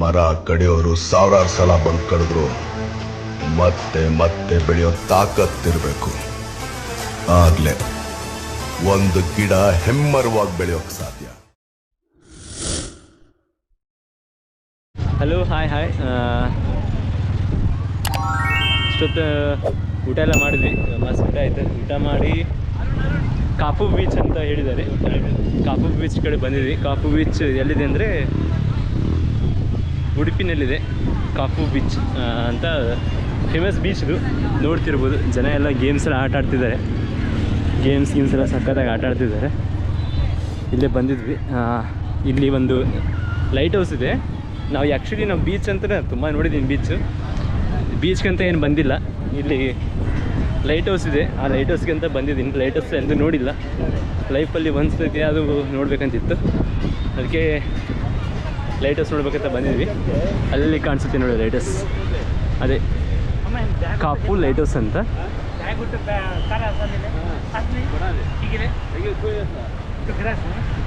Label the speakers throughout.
Speaker 1: ಮರ ಕಡಿಯೋರು ಸಾವಿರಾರು ಸಲ ಬಂದು ಕಡಿದ್ರು. ಮತ್ತೆ ಮತ್ತೆ ಬೆಳೆಯೋ ತಾಕತ್ತಿರ್ಬೇಕು. ಆಗ್ಲೇ ಒಂದು ಗಿಡ ಹೆಮ್ಮರವಾಗಿ ಬೆಳೆಯೋಕ್ ಸಾಧ್ಯ.
Speaker 2: ಹಲೋ ಹಾಯ್ ಹಾಯ್ ಇಷ್ಟೊತ್ತು ಊಟ ಎಲ್ಲ ಮಾಡಿದ್ವಿ. ಮಸ್ತ್ ಊಟ ಆಯಿತು. ಊಟ ಮಾಡಿ ಕಾಪು ಬೀಚ್ ಅಂತ ಹೇಳಿದ್ದಾರೆ. ಕಾಪು ಬೀಚ್ ಕಡೆ ಬಂದಿದ್ವಿ. ಕಾಪು ಬೀಚ್ ಎಲ್ಲಿದೆ ಅಂದರೆ ಉಡುಪಿನಲ್ಲಿದೆ. ಕಾಪು ಬೀಚ್ ಅಂತ ಫೇಮಸ್ ಬೀಚ್ ಇದು. ನೋಡ್ತಿರ್ಬೋದು. ಜನ ಎಲ್ಲ ಗೇಮ್ಸ್ ಎಲ್ಲ ಆಟ ಆಡ್ತಿದ್ದಾರೆ. ಗೇಮ್ಸ್ ಗೇಮ್ಸ್ ಎಲ್ಲ ಸಕ್ಕತ್ತಾಗಿ ಆಟ ಆಡ್ತಿದ್ದಾರೆ. ಇಲ್ಲೇ ಬಂದಿದ್ವಿ. ಇಲ್ಲಿ ಒಂದು ಲೈಟ್ ಹೌಸ್ ಇದೆ. ನಾವು ಆ್ಯಕ್ಚುಲಿ ನಾವು ಬೀಚ್ ಅಂತ ತುಂಬ ನೋಡಿದ್ದೀನಿ ಬೀಚು ಬೀಚ್ಗಂತ ಏನು ಬಂದಿಲ್ಲ. ಇಲ್ಲಿ ಲೈಟ್ ಹೌಸ್ ಇದೆ. ಆ ಲೈಟ್ ಹೌಸ್ಗೆ ಅಂತ ಬಂದಿದ್ದೀನಿ. ಲೈಟ್ ಹೌಸ್ ಎಂದು ನೋಡಿಲ್ಲ ಲೈಫಲ್ಲಿ ಒಂದು ಸತಿ ಅದು ನೋಡಬೇಕಂತಿತ್ತು. ಅದಕ್ಕೆ ಲೈಟ್ ಹೌಸ್ ನೋಡ್ಬೇಕಂತ ಬಂದಿದ್ವಿ. ಅಲ್ಲಿ ಕಾಣಿಸುತ್ತೆ ನೋಡಿ ಲೈಟ್ ಹೌಸ್ ಅದೇ ಕಾಪು ಲೈಟ್ ಹೌಸ್ ಅಂತ.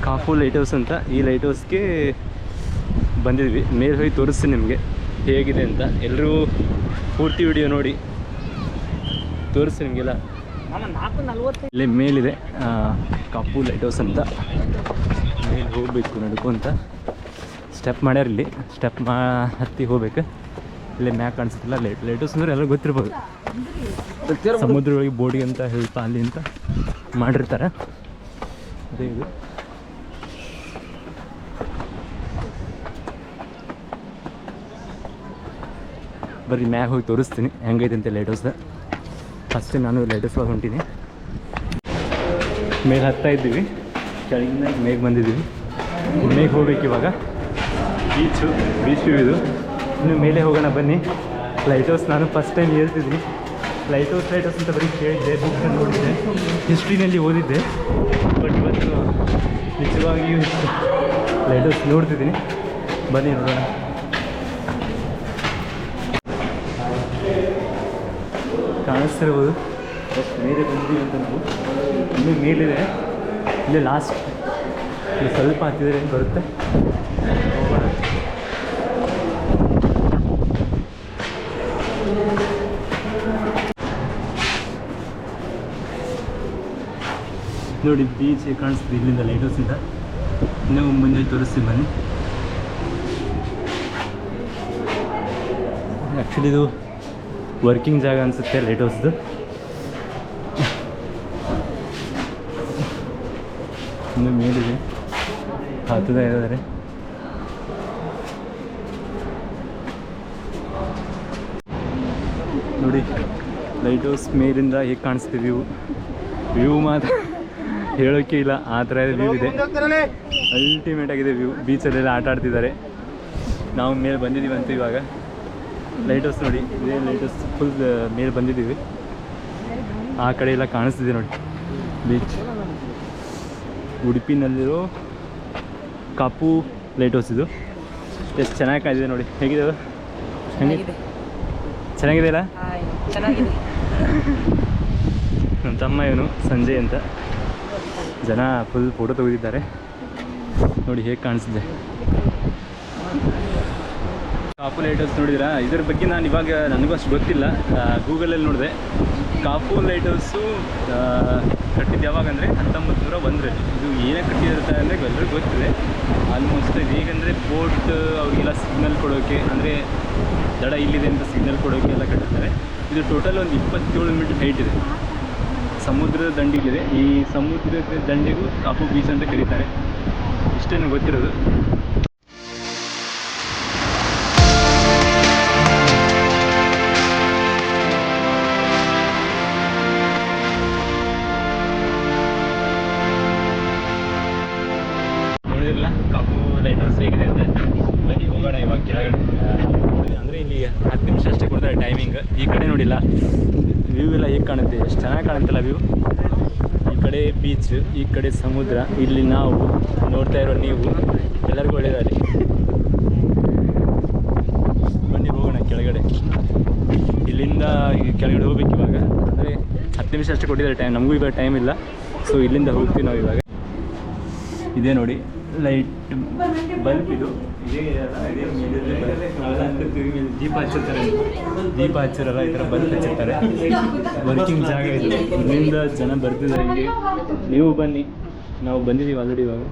Speaker 2: ಕಾಪು ಲೈಟ್ ಹೌಸ್ ಅಂತ. ಈ ಲೈಟ್ ಹೌಸ್ಗೆ ಬಂದಿದ್ವಿ. ಮೇಲೆ ಹೋಗಿ ತೋರಿಸ್ತೀನಿ ನಿಮಗೆ. ಹೇಗಿದೆ ಅಂತ. ಎಲ್ಲರೂ ಪೂರ್ತಿ ವಿಡಿಯೋ ನೋಡಿ. ತೋರಿಸಿ ನಿಮಗೆಲ್ಲ ಇಲ್ಲೇ ಮೇಲಿದೆ. ಕಪ್ಪು ಕಾಪು ಲೈಟ್ ಹೌಸ್ ಅಂತ. ಮೇಲೆ ಹೋಗಬೇಕು ನಡ್ಕೊಂತ ಸ್ಟೆಪ್ ಮಾಡ್ಯಾರ ಇಲ್ಲಿ. ಸ್ಟೆಪ್ ಮಾ, ಹತ್ತಿ ಹೋಗ್ಬೇಕು. ಇಲ್ಲೇ ಮ್ಯಾಕ್ ಕಾಣಿಸ್ತಿಲ್ಲ. ಲೈಟ್ ಲೈಟ್ ಹೌಸ್ ಅಂದ್ರೆ ಎಲ್ಲರೂ ಗೊತ್ತಿರ್ಬೋದು. ಸಮುದ್ರ ಒಳಗೆ ಬೋಡಿ ಅಂತ ಹೇಳ್ತಾ ಅಲ್ಲಿ ಅಂತ ಮಾಡಿರ್ತಾರೆ. ಅದೇ ಇದು. ಬರ್ರಿ ಮ್ಯಾಗ ಹೋಗಿ ತೋರಿಸ್ತೀನಿ. ಹೆಂಗೈತೆ ಅಂತ ಲೈಟ್ ಹೌಸ್ದ ಫಸ್ಟ್ ನಾನು ಲೈಟ್ ಹೌಸ್ ಹೊಂಟೀನಿ. ಮೇಲೆ ಹತ್ತಾ ಇದ್ದೀವಿ. ಕೆಳಗಿಂದ ಮೇಗ್ ಬಂದಿದ್ದೀವಿ. ಮೇಗ್ ಹೋಗ್ಬೇಕು ಇವಾಗ. ಬೀಚು ಬೀಚ್ ಇದು. ಇನ್ನು ಮೇಲೆ ಹೋಗೋಣ ಬನ್ನಿ. ಲೈಟ್ ಹೌಸ್ ನಾನು ಫಸ್ಟ್ ಟೈಮ್ ಹೇಳ್ತಿದ್ದೀನಿ. ಲೈಟ್ ಹೌಸ್ ಲೈಟ್ ಹೌಸ್ ಅಂತ ಬರೀ ಕೇಳಿದ್ದೆ ಬುಕ್ ನೋಡಿದ್ದೆ. ಹಿಸ್ಟ್ರಿನಲ್ಲಿ ಓದಿದ್ದೆ. ಬಟ್ ಇವತ್ತು ನಿಜವಾಗಿಯೂ ಲೈಟ್ ಹೌಸ್ ನೋಡ್ತಿದ್ದೀನಿ. ಬನ್ನಿ ನೋಡೋಣ. ಕಾಣಿಸ್ತಿರ್ಬೋದು ಬಟ್ ಮೇಲೆ ಬಂದಿದ್ದೀವಿ ಅಂತ ನಾವು. ಇಲ್ಲಿ ಮೇಲಿದೆ. ಇಲ್ಲೇ ಲಾಸ್ಟ್ ಇಲ್ಲಿ ಸ್ವಲ್ಪ ಹತ್ತಿದ್ರೆ ಬರುತ್ತೆ? ನೋಡಿ ಬೀಚ್ ಕಾಣಿಸ್ತಿದೆ ಇಲ್ಲಿಂದ ಲೈಟ್ ಹೌಸಿಂದ ನೀವು ಮುಂದೆ ತೋರಿಸ್ತೀವಿ ಬನ್ನಿ. ಆ್ಯಕ್ಚುಲಿ ಇದು ವರ್ಕಿಂಗ್ ಜಾಗ ಅನಿಸುತ್ತೆ ಲೈಟ್ ಹೌಸ್ದು ಇನ್ನು ಮೇಲಿದೆ. ಹತ್ತದ ಇದ್ದಾರೆ ನೋಡಿ ಲೈಟ್ ಹೌಸ್ ಮೇಲಿಂದ ಹೇಗೆ ಕಾಣಿಸ್ತೀವಿ ವ್ಯೂ ವ್ಯೂ ಮಾತ್ರ ಹೇಳೋಕ್ಕೆ ಇಲ್ಲ, ಆ ಥರ ವ್ಯೂ ಇದೆ. ಅಲ್ಟಿಮೇಟ್ ಆಗಿದೆ ವ್ಯೂ ಬೀಚಲ್ಲೆಲ್ಲ ಆಟ ಆಡ್ತಿದ್ದಾರೆ. ನಾವು ಮೇಲೆ ಬಂದಿದ್ದೀವಿ ಅಂತ ಇವಾಗ. ಲೈಟ್ ಹೌಸ್ ನೋಡಿ. ಇದೇ ಲೈಟ್ ಹೌಸ್ ಫುಲ್ ಮೇಲೆ ಬಂದಿದ್ದೀವಿ. ಆ ಕಡೆ ಎಲ್ಲ ಕಾಣಿಸ್ತಿದೆ ನೋಡಿ. ಬೀಚ್ ಉಡುಪಿನಲ್ಲಿರೋ ಕಾಪು ಲೈಟ್ ಹೌಸ್ ಇದು. ಎಷ್ಟು ಚೆನ್ನಾಗಿ ಕಾಣಿದೆ ನೋಡಿ. ಹೇಗಿದೆ ಚೆನ್ನಾಗಿದೆ. ಅಲ್ಲ?
Speaker 3: ಚೆನ್ನಾಗಿದೆ.
Speaker 2: ನಮ್ಮ ತಮ್ಮ ಇವನು ಸಂಜಯ್ ಅಂತ. ಜನ ಫುಲ್ ಫೋಟೋ ತೆಗೆದಿದ್ದಾರೆ. ನೋಡಿ ಹೇಗೆ ಕಾಣಿಸ್ತಿದೆ. ಕಾಪು ಲೈಟ್ ಹೌಸ್ ನೋಡಿದಿರಾ ಇದ್ರ ಬಗ್ಗೆ ನಾನು ಇವಾಗ ನನಗೂ ಅಷ್ಟು ಗೊತ್ತಿಲ್ಲ. ಗೂಗಲಲ್ಲಿ ನೋಡಿದೆ. ಕಾಪು ಲೈಟ್ ಹೌಸು ಕಟ್ಟಿದ್ದು ಯಾವಾಗ ಅಂದರೆ ಹತ್ತೊಂಬತ್ತು ನೂರ ಒಂದರಲ್ಲಿ. ಇದು ಏನೇ ಕಟ್ಟಿರುತ್ತೆ ಅಂದರೆ ಎಲ್ಲರಿಗೂ ಗೊತ್ತಿದೆ. ಆಲ್ಮೋಸ್ಟ್ ಇದು ಹೇಗೆಂದರೆ ಬೋಟ್ ಅವರಿಗೆಲ್ಲ ಸಿಗ್ನಲ್ ಕೊಡೋಕ್ಕೆ ಅಂದರೆ ದಡ ಇಲ್ಲಿದೆ ಅಂತ ಸಿಗ್ನಲ್ ಕೊಡೋಕ್ಕೆ ಎಲ್ಲ ಕಟ್ಟಿರ್ತಾರೆ. ಇದು ಟೋಟಲ್ ಒಂದು ಇಪ್ಪತ್ತೇಳು ಮೀಟರ್ ಹೈಟ್ ಇದೆ. ಸಮುದ್ರದ ದಂಡಿಗಿದೆ. ಈ ಸಮುದ್ರದ ದಂಡಿಗೂ ಕಾಪು ಬೀಚ್ ಅಂತ ಕರೀತಾರೆ. ಇಷ್ಟೇನು ಗೊತ್ತಿರೋದು. ಹಿಂಗೆ. ಈ ಕಡೆ ನೋಡಿಲ್ಲ. ವ್ಯೂ ಎಲ್ಲ ಹೇಗೆ ಕಾಣುತ್ತೆ? ಎಷ್ಟು ಚೆನ್ನಾಗಿ ಕಾಣುತ್ತಲ್ಲ ವ್ಯೂ ಈ ಕಡೆ ಬೀಚ್ ಈ ಕಡೆ ಸಮುದ್ರ. ಇಲ್ಲಿ ನಾವು ನೋಡ್ತಾ ಇರೋ ನೀವು, ಎಲ್ಲರಿಗೂ ಒಳ್ಳೆಯದಾಗಲಿ ಬನ್ನಿ ಹೋಗೋಣ ಕೆಳಗಡೆ. ಇಲ್ಲಿಂದ ಕೆಳಗಡೆ ಹೋಗ್ಬೇಕು ಇವಾಗ. ಅಂದರೆ ಹತ್ತು ನಿಮಿಷ ಅಷ್ಟು ಕೊಟ್ಟಿದ್ದಾರೆ ಟೈಮ್ ನಮಗೂ ಇವಾಗ ಟೈಮ್ ಇಲ್ಲ. ಸೊ ಇಲ್ಲಿಂದ ಹೋಗ್ತೀವಿ ನಾವು ಇವಾಗ. ಇದೇ ನೋಡಿ. ಲೈಟ್ ಬಲ್ಪ್ ಇದು. ದೀಪ ಹಚ್ಚಿರ್ತಾರೆ ದೀಪ ಹಚ್ಚಿರಲ್ಲ, ಈ ಥರ ಬಲ್ಪ್ ಹಚ್ಚಿರ್ತಾರೆ. ವರ್ಕಿಂಗ್ ಜಾಗ ಇದು. ಇಲ್ಲಿಂದ ಜನ ಬರ್ತಿದ್ದಾರೆ ಇಲ್ಲಿ ನೀವು ಬನ್ನಿ. ನಾವು ಬಂದಿದ್ದೀವಿ ಆಲ್ರೆಡಿ ಇವಾಗ.